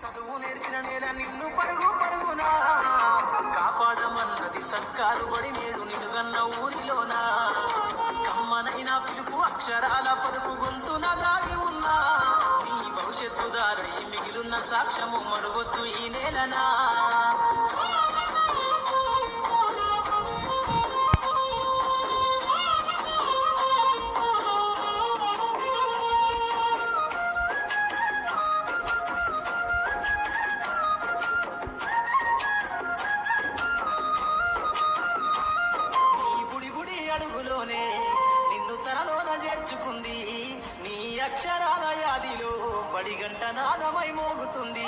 చదువు నేర్చిన నేల నిన్ను పరుగు పరుగునా. కాపాడమన్నది సర్కారు బడి నేడు నిలుగన్న ఊరిలోనా. కమ్మనైన పిలుపు అక్షరాల పరుపు గొంతున దాగి ఉన్నా. నీ భవిష్యత్తు దారై మిగిలిన సాక్ష్యము మరువద్దు ఈ నేలనా. అక్షరాల యాదిలో బడి గంట నాదమై మోగుతుంది.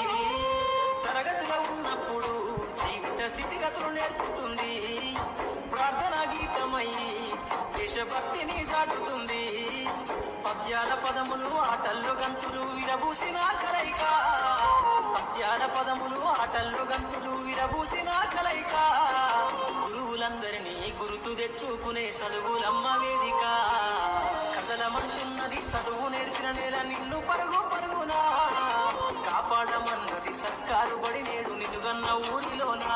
తరగతిలో ఉన్నప్పుడు జీవిత స్థితిగతులు నేర్పుతుంది. ప్రార్థన గీతమై దేశభక్తిని సాటుతుంది. పద్యాల పదములు ఆటల్లో గంతులు విరబూసిన కలయిక. పద్యాల పదములు ఆటల్లో గంతులు విరబూసిన కలయిక. గురువులందరినీ గురుతు తెచ్చుకునే చదువులమ్మవే నిలుగన్న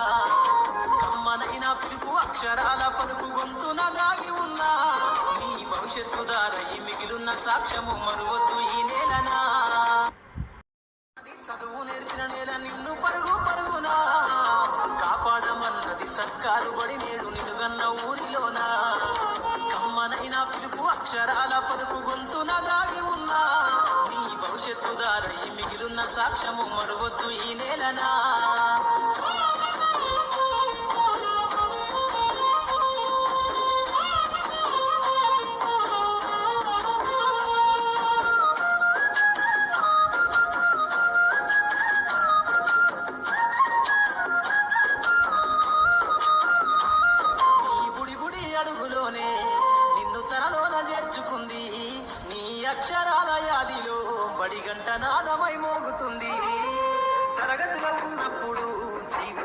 ఊరిలోనా పిలుపు అక్షరాల పలుకు గొంతున దాగి ఉన్నా. నీ భవిష్యత్తు దారై మిగిలిన సాక్ష్యము మరువద్దు ఈ నేలనా? చదువు నేర్చిన నేల నిన్ను పరుగు పరుగునా? కాపాడమన్నది సర్కారు బడి నేడు నిలుగన్న ఊరిలోనా? కమ్మనైనా పిలుపు అక్షరాల పలుకు గొంతున దాగి ఉన్నా. నీ భవిష్యత్తు దారై మిగిలిన సాక్ష్యము మరువద్దు ఈ నేలనా? అక్షరాల యాదిలో బడి గంట నాదమై మోగుతుంది. తరగతిలో ఉన్నప్పుడు